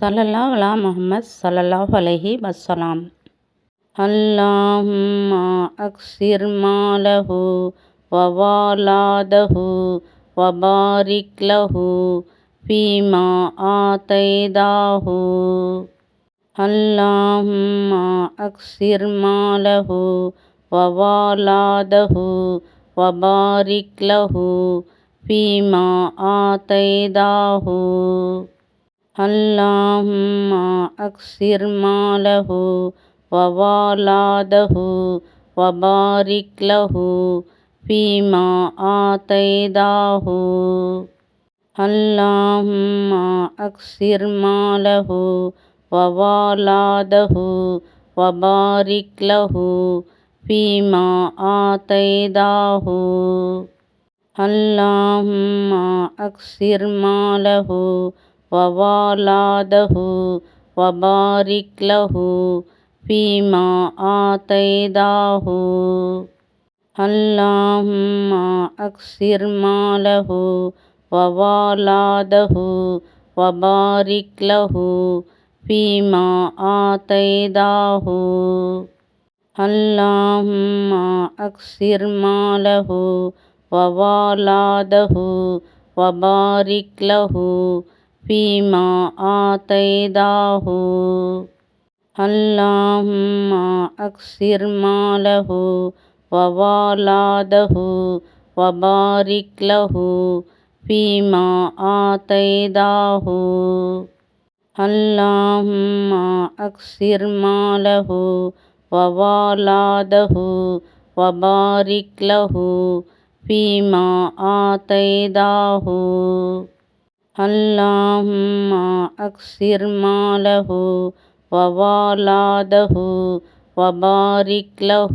சல்லல்லாஹ் அலா முஹம்மத் சல்லல்லாஹு அலைஹி வஸலாம். அல்லாஹும்ம அக்ஸிர் மாலஹு வவாலாதஹு வபாரிக் லஹு ஃபீமா ஆதைதாஹு அல்லாஹும்மா அக்ஸிர் மாலஹு வவாலாதஹு வபாரிக் லஹு ஃபீமா ஆதைதாஹு اللهم أكثر ماله وولده وبارك له فيما آتيته اللهم أكثر ماله وولده وبارك له فيما آتيته اللهم أكثر ماله వవాలాదహు వబారిక్లహు ఫీమా आतैदाहु అల్లాహుమ్మ అక్సిర్ మాలహు వవాలాదహు వబారిక్లహు आतैदाहु ఆతైదాహు అల్లాహుమ్మ అక్సిర్ वबारिक्लहु பீமா ஆத்தை தாஹு அல்லாஹும்மா அக்ஸிர் மாலஹு வவாலாதஹு வபாரிக் லஹு பீமா ஆத்தை தாஹு அல்லாஹும்மா அக்ஸிர் மாலஹு வவாலாதஹு வபாரிக் பீமா ஆத்தை اللهم أكثر ماله وولده وبارك له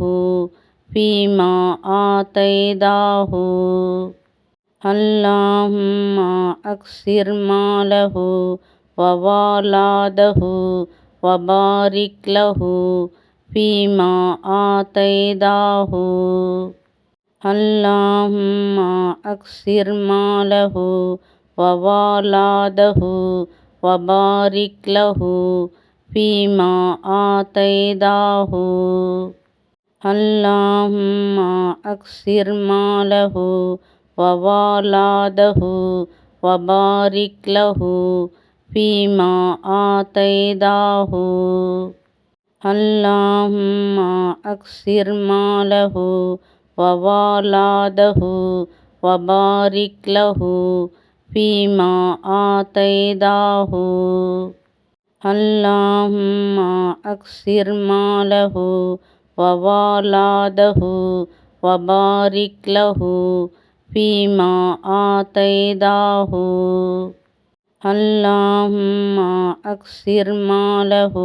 فيما آتيته اللهم أكثر ماله وولده وبارك له فيما آتيته اللهم أكثر ماله వవాలాదహు వబారిక్లహు ఫీమా आतैदाहु అల్లాహుమ్మ అక్సిర్ మాలహు వవాలాదహు వబారిక్లహు आतैदाहु ఆతైదాహు అల్లాహుమ్మ అక్సిర్ वबारिक्लहु فيما آتيته اللهم أكثر ماله وولده وبارك له فيما آتيته اللهم أكثر ماله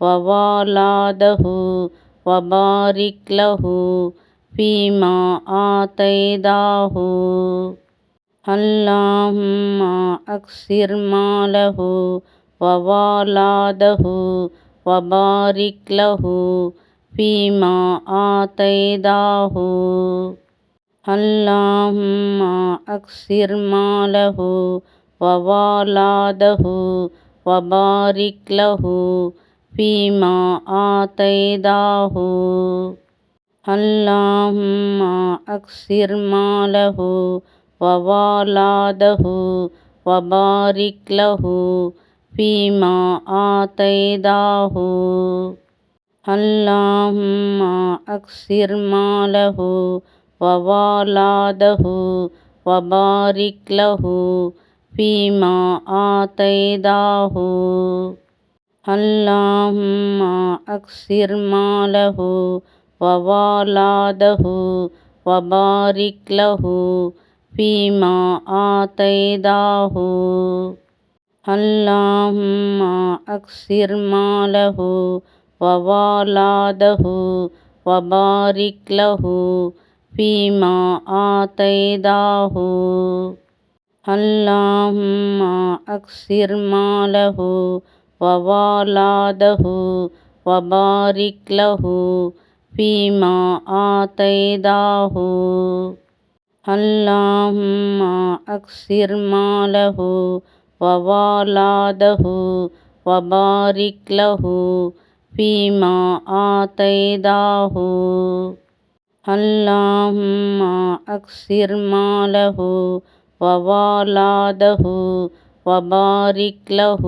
وولده وبارك له فيما آتيته اللهم أكثر ماله وولده وبارك له فيما آتيته اللهم أكثر ماله وولده وبارك له فيما آتيته اللهم أكثر ماله వవాలాదహు వబారిక్లహు ఫీమా आतैदाहु అల్లాహుమ్మ అక్సిర్ మాలహు వవాలాదహు వబారిక్లహు आतैदाहु ఆతైదాహు అల్లాహుమ్మ అక్సిర్ वबारिक्लहु فيما آتيته اللهم أكثر ماله وولده وبارك له فيما آتيته اللهم أكثر ماله وولده وبارك له فيما آتيته اللهم أكثر ماله وولده وبارك له فيما آتيته اللهم أكثر ماله وولاده وبارك له فيما آتيته اللهم أكثر ماله وولاده وبارك له فيما آتيته اللهم أكثر ماله وولاده وبارك له فيما آتيته اللهم أكثر ماله وولاده وبارك له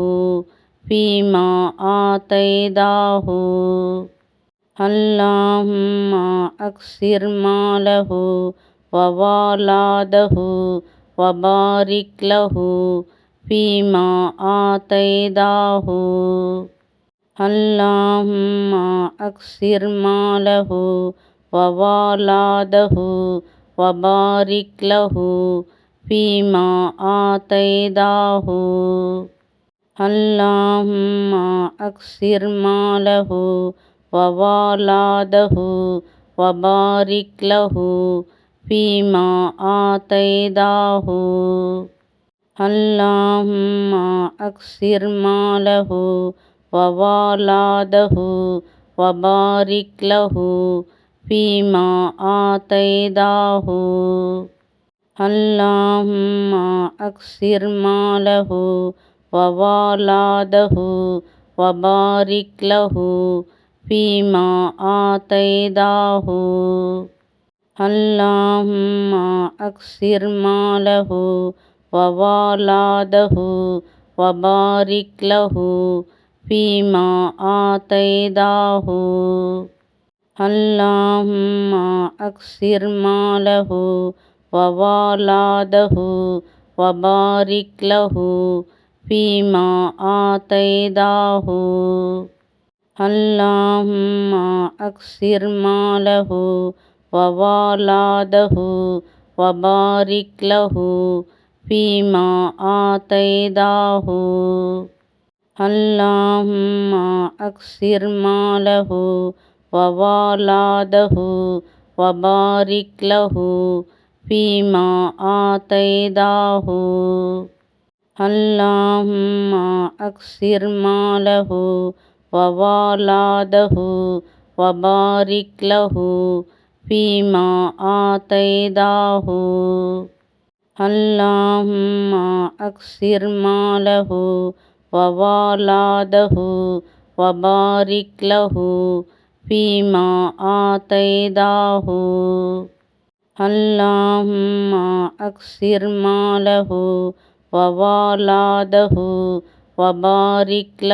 فيما آتيته اللهم أكثر ماله వవాలాదహు వబారిక్లహు ఫీమా आतैदाहु అల్లాహుమ్మ అక్సిర్ మాలహు వవాలాదహు వబారిక్లహు आतैदाहु ఆతైదాహు అల్లాహుమ్మ అక్సిర్ वबारिक्लहु பீமா ஆத்தை தாஹு அல்லாஹும்மா அக்ஸிர் மாலஹு வவாலாதஹு வபாரிக் லஹு பீமா ஆத்தை தாஹு அல்லாஹும்மா அக்ஸிர் மாலஹு வவாலாதஹு வபாரிக் பீமா ஆத்தை اللهم أكثر ماله وولاده وبارك له فيما آتيته اللهم أكثر ماله وولاده وبارك له فيما آتيته اللهم أكثر ماله వవాలాదహు వబారిక్లహు ఫీమా ఆతైదాహు అల్లాహుమ్మ అక్సిర్ మాలహు వవాలాదహు వబారిక్లహు ఫీమా ఆతైదాహు అల్లాహుమ్మ అక్సిర్ మాలహు వవాలాదహు பீமா ஆத்தை தாஹு அல்லாஹும்மா அக்ஸிர் மாலஹு வவாலாதஹு வபாரிக் லஹு பீமா ஆத்தை தாஹு அல்லாஹும்மா அக்ஸிர் மாலஹு வவாலாதஹு வபாரிக்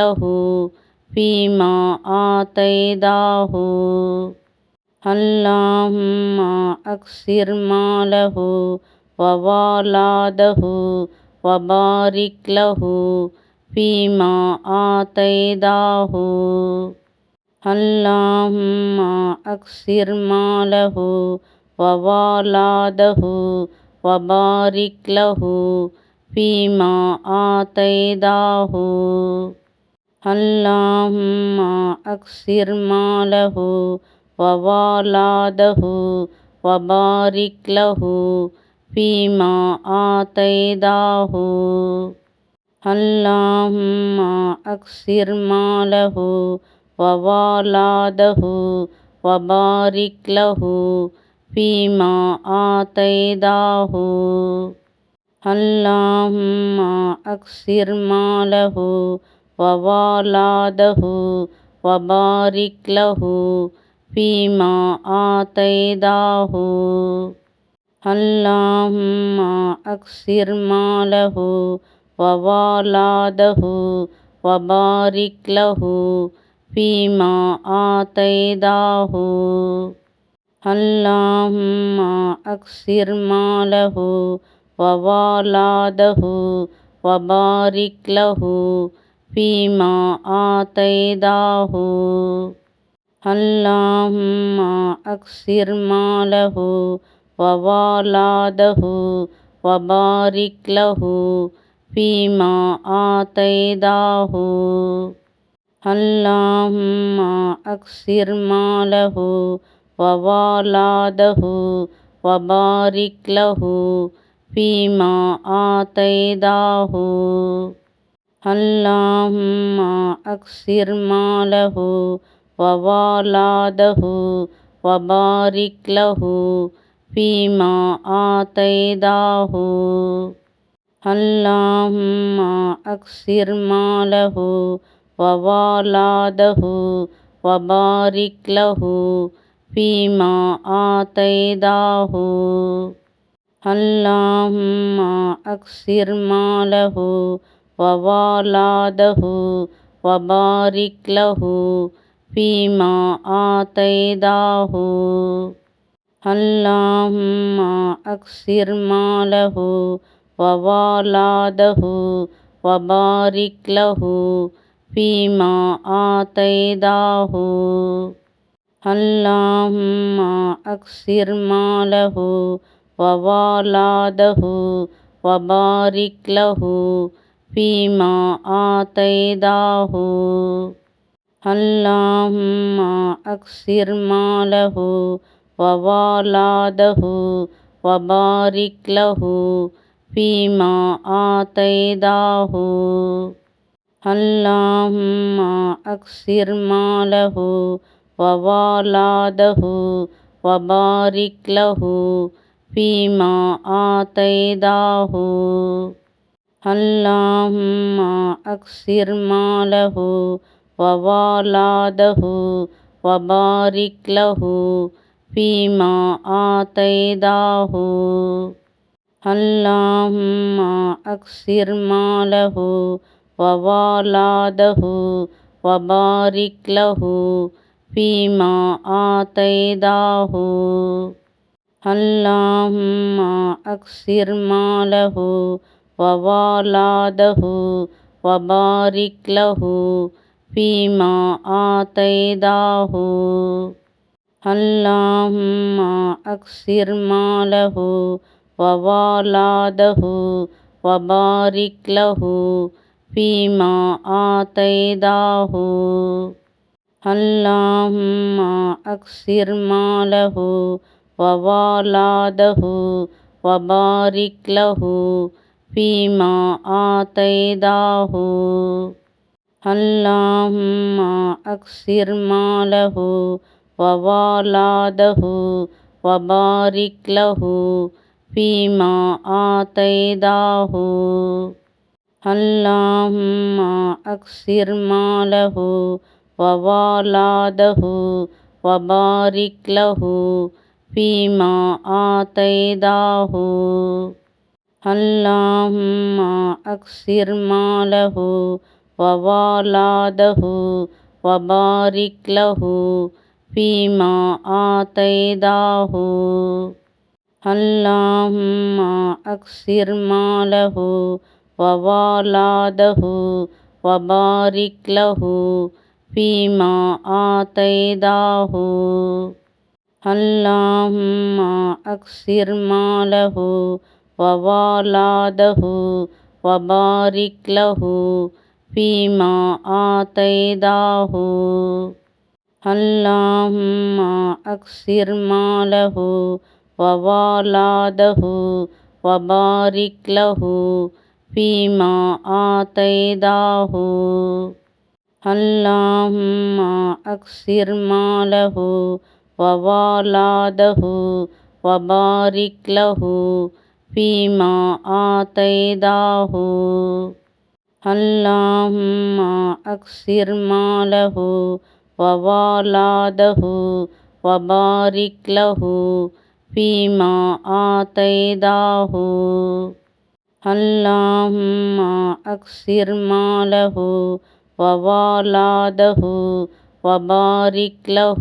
பீமா ஆத்தை اللهم أكثر ماله وولاده وبارك له فيما آتيته اللهم أكثر ماله وولاده وبارك له فيما آتيته اللهم أكثر ماله వవాలాదహు వబారిక్లహు ఫీమా आतैदाहु అల్లాహుమ్మ అక్సిర్ మాలహు వవాలాదహు వబారిక్లహు आतैदाहु ఆతైదాహు అల్లాహుమ్మ అక్సిర్ वबारिक्लहु فيما آتيته اللهم أكثر ماله وولاده وبارك له فيما آتيته اللهم أكثر ماله وولاده وبارك له فيما آتيته اللهم أكثر ماله وولاده وبارك له فيما آتيته اللهم أكثر ماله وولاده وبارك له فيما آتيته اللهم أكثر ماله వవాలాదహు వబారిక్లహు ఫీమా आतैदाहु అల్లాహుమ్మ అక్సిర్ మాలహు వవాలాదహు వబారిక్లహు आतैदाहु ఆతైదాహు అల్లాహుమ్మ అక్సిర్ वबारिक्लहु فيما آتيته اللهم أكثر ماله وولاده وبارك له فيما آتيته اللهم أكثر ماله وولاده وبارك له فيما آتيته اللهم أكثر ماله وولاده وبارك له فيما آتيته اللهم أكثر ماله وولاده وبارك له فيما آتيته اللهم أكثر ماله వవాలాదహు వబారిక్లహు ఫీమా आतैदाहु అల్లాహుమ్మ అక్సిర్ మాలహు వవాలాదహు వబారిక్లహు आतैदाहु ఆతైదాహు అల్లాహుమ్మ అక్సిర్ वबारिक्लहु பீமா ஆத்தை தாஹு அல்லாஹும்மா அக்ஸிர் மாலஹு வவாலாதஹு வபாரிக் லஹு பீமா ஆத்தை தாஹு அல்லாஹும்மா அக்ஸிர் மாலஹு வவாலாதஹு வபாரிக் பீமா ஆத்தை اللهم أكثر ماله وولاده وبارك له فيما آتيته اللهم أكثر ماله وولاده وبارك له فيما آتيته اللهم أكثر ماله వవాలాదహు వబారిక్లహు ఫీమా आतैदाहु అల్లాహుమ్మ అక్సిర్ మాలహు వవాలాదహు వబారిక్లహు आतैदाहु ఆతైదాహు అల్లాహుమ్మ అక్సిర్ वबारिक्लहु பீமா ஆத்தை தாஹு அல்லாஹும்மா அக்ஸிர் மாலஹு வவாலாதஹு வபாரிக் லஹு பீமா ஆத்தை தாஹு அல்லாஹும்மா அக்ஸிர் மாலஹு வவாலாதஹு வபாரிக் பீமா ஆத்தை اللهم أكثر ماله وولاده وبارك له فيما آتيته اللهم أكثر ماله وولاده وبارك له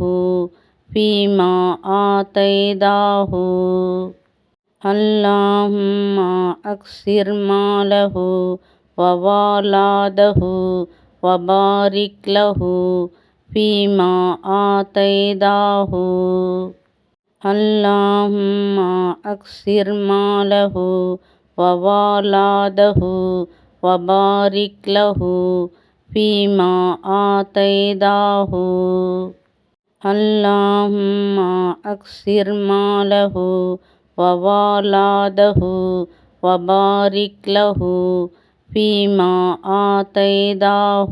فيما آتيته اللهم أكثر ماله వవాలాదహు వబారిక్లహు ఫీమా आतैदाहु అల్లాహుమ్మ అక్సిర్ మాలహు వవాలాదహు వబారిక్లహు आतैदाहु ఆతైదాహు అల్లాహుమ్మ అక్సిర్ वबारिक्लहु فيما آتيته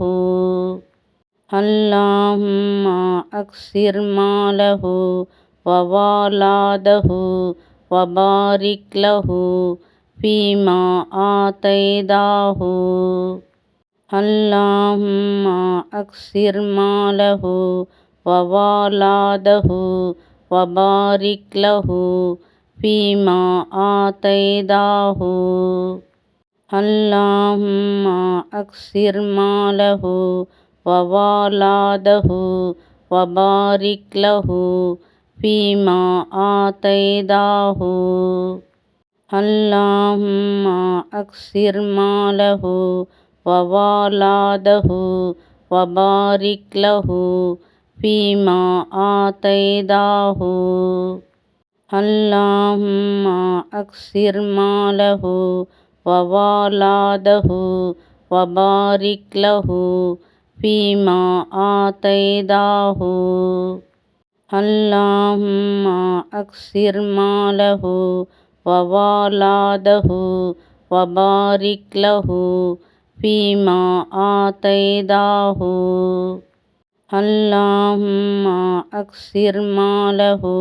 اللهم أكثر ماله وولاده وبارك له فيما آتيته اللهم أكثر ماله وولاده وبارك له فيما آتيته اللهم أكثر ماله وولاده وبارك له فيما آتيته اللهم أكثر ماله وولاده وبارك له فيما آتيته اللهم أكثر ماله వవాలాదహు వబారిక్లహు ఫీమా आतैदाहु అల్లాహుమ్మ అక్సిర్ మాలహు వవాలాదహు వబారిక్లహు आतैदाहु ఆతైదాహు అల్లాహుమ్మ అక్సిర్ మాలహు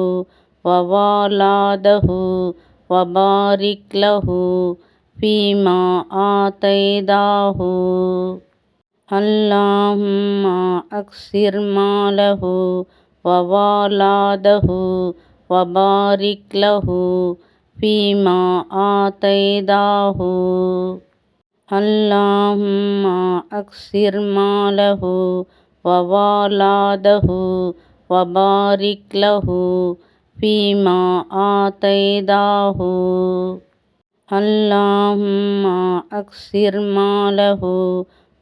فيما آتيته اللهم أكثر ماله وولاده وبارك له فيما آتيته اللهم أكثر ماله وولاده وبارك له فيما آتيته اللهم أكثر ماله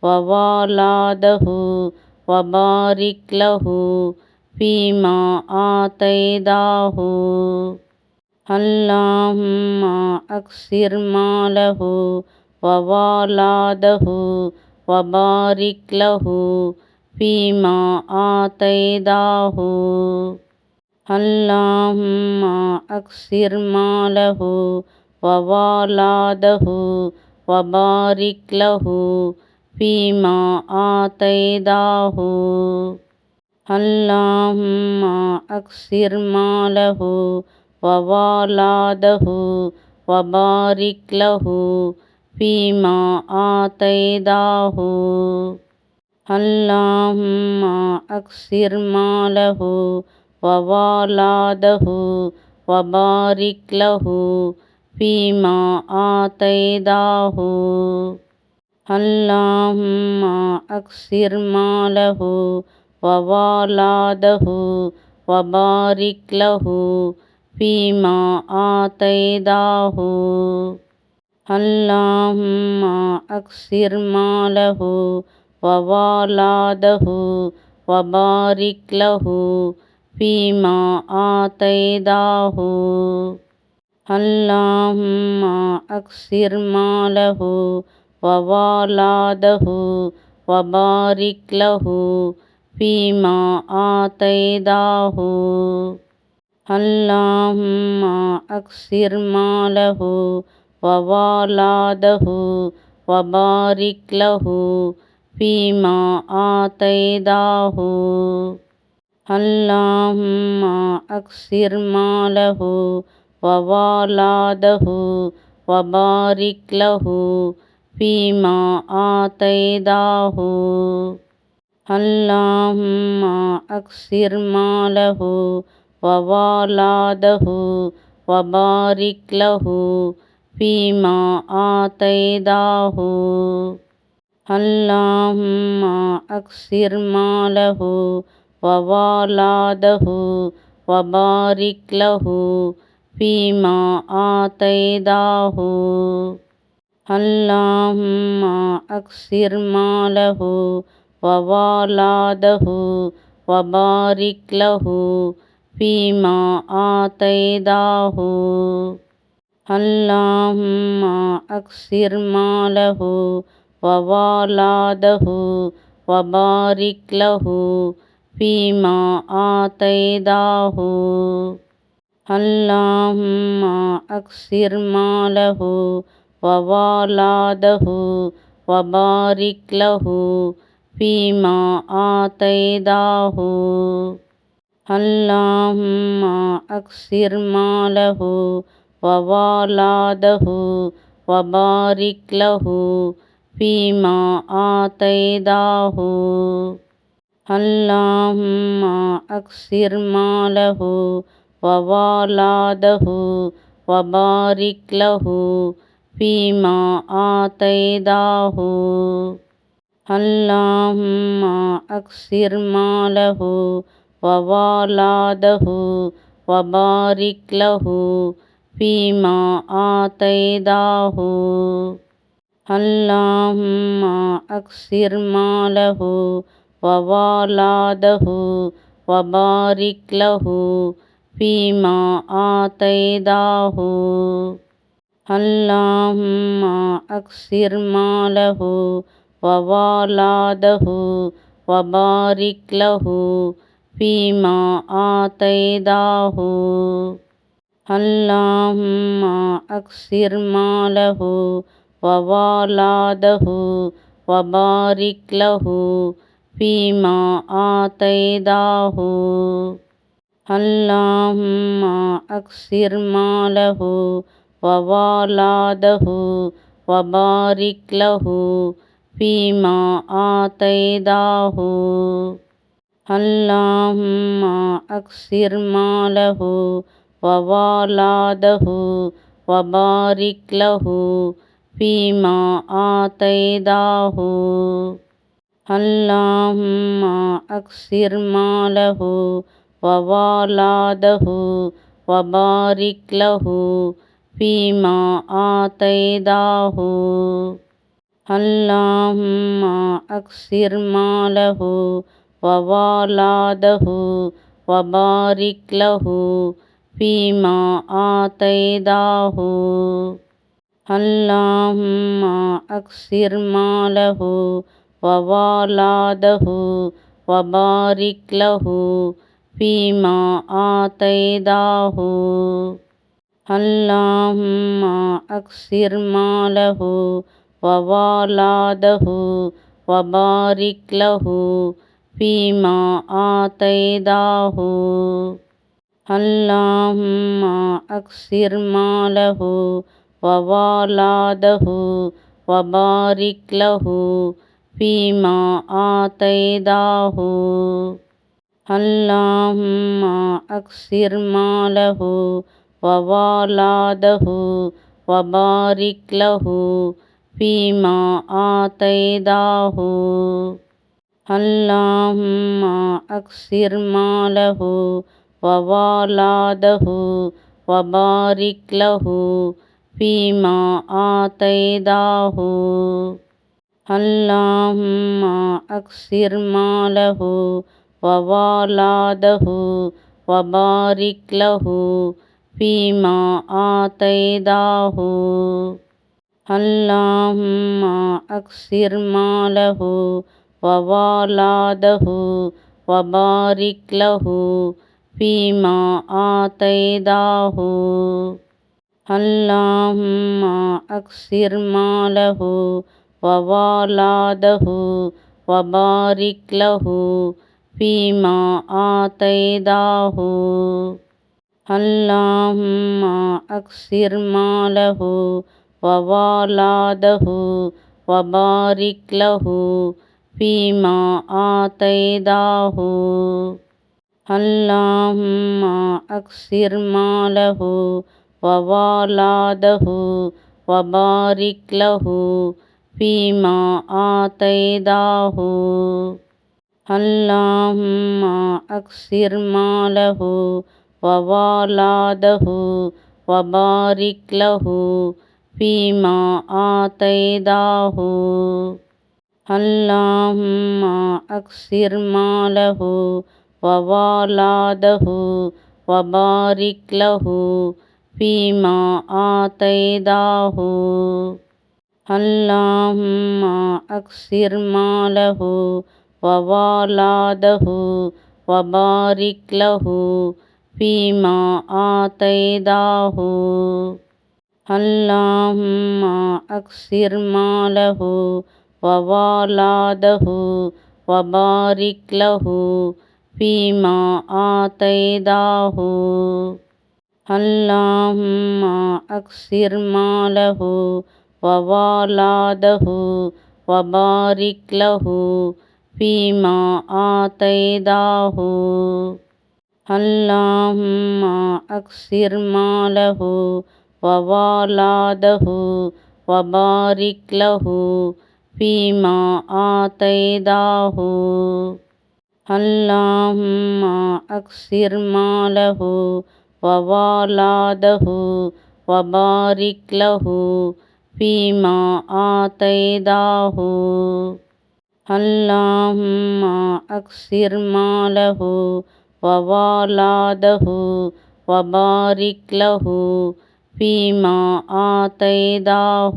وولاده وبارك له فيما آتيته اللهم أكثر ماله وولاده وبارك له فيما آتيته اللهم أكثر ماله వవాలాదహు వబారిక్లహు ఫీమా आतैदाहु అల్లాహుమ్మ అక్సిర్ మాలహు వవాలాదహు వబారిక్లహు आतैदाहु ఆతైదాహు అల్లాహుమ్మ అక్సిర్ वबारिक्लहु பீமா ஆத்தை தாஹு அல்லாஹும்மா அக்ஸிர் மாலஹு வவாலாதஹு வபாரிக் லஹு பீமா ஆத்தை தாஹு அல்லாஹும்மா அக்ஸிர் மாலஹு வவாலாதஹு வபாரிக் பீமா ஆத்தை اللهم أكثر ماله وولاده وبارك له فيما آتيته اللهم أكثر ماله وولاده وبارك له فيما آتيته اللهم أكثر ماله వవాలాదహు వబారిక్లహు ఫీమా आतैदाहु అల్లాహుమ్మ అక్సిర్ మాలహు వవాలాదహు వబారిక్లహు आतैदाहु ఆతైదాహు అల్లాహుమ్మ అక్సిర్ वबारिक्लहु பீமா ஆத்தைதாஹு அல்லாஹும்மா அக்ஸிர் மாலஹு வவாலாதஹு வபாரிக்லஹு பீமா ஆத்தைதாஹு அல்லாஹும்மா அக்ஸிர் மாலஹு வவாலாதஹு வபாரிக்லஹு பீமா ஆத்தைதாஹு اللهم أكثر ماله وولاده وبارك له فيما آتيته اللهم أكثر ماله وولاده وبارك له فيما آتيته اللهم أكثر ماله వవాలాదహు వబారిక్లహు ఫీమా ఆతైదాహు అల్లాహుమ్మ అక్సిర్ మాలహు వవాలాదహు వబారిక్లహు ఫీమా ఆతైదాహు అల్లాహుమ్మ అక్సిర్ మాలహు వవాలాదహు فيما آتيته اللهم أكثر ماله وولاده وبارك له فيما آتيته اللهم أكثر ماله وولاده وبارك له فيما آتيته اللهم أكثر ماله وولاده وبارك له فيما آتيته اللهم أكثر ماله وولاده وبارك له فيما آتيته اللهم أكثر ماله వవాలాదహు వబారిక్లహు ఫీమా आतैदाहु అల్లాహుమ్మ అక్సిర్ మాలహు వవాలాదహు వబారిక్లహు आतैदाहु ఆతైదాహు అల్లాహుమ్మ అక్సిర్ वबारिक्लहु فيما آتيته اللهم أكثر ماله وولاده وبارك له فيما آتيته اللهم أكثر ماله وولاده وبارك له فيما آتيته اللهم أكثر ماله وولاده وبارك له فيما آتيته اللهم أكثر ماله وولاده وبارك له فيما آتيته اللهم أكثر ماله వవాలాదహు వబారిక్లహు ఫీమా ఆతైదాహు అల్లాహుమ్మ అక్సిర్ మాలహు వవాలాదహు వబారిక్లహు ఫీమా ఆతైదాహు అల్లాహుమ్మ అక్సిర్ మాలహు వవాలాదహు பீமா ஆத்தை தாஹு அல்லாஹும்மா அக்ஸிர் மாலஹு வவாலாதஹு வபாரிக் லஹு பீமா ஆத்தை தாஹு அல்லாஹும்மா அக்ஸிர் மாலஹு வவாலாதஹு வபாரிக் பீமா ஆத்தை اللهم أكثر ماله وولاده وبارك له فيما آتيته اللهم أكثر ماله وولاده وبارك له فيما آتيته اللهم أكثر ماله వవాలాదహు వబారిక్లహు ఫీమా आतैदाहु అల్లాహుమ్మ అక్సిర్ మాలహు వవాలాదహు వబారిక్లహు आतैदाहु ఆతైదాహు అల్లాహుమ్మ అక్సిర్ वबारिक्लहु பீமா ஆத்தைதாஹு அல்லாஹும்மா அக்ஸிர் மாலஹு வவாலாதஹு வபாரிக்லஹு பீமா ஆத்தைதாஹு அல்லாஹும்மா அக்ஸிர் மாலஹு வவாலாதஹு வபாரிக்லஹு பீமா ஆத்தைதாஹு اللهم أكثر ماله وولاده وبارك له فيما آتيته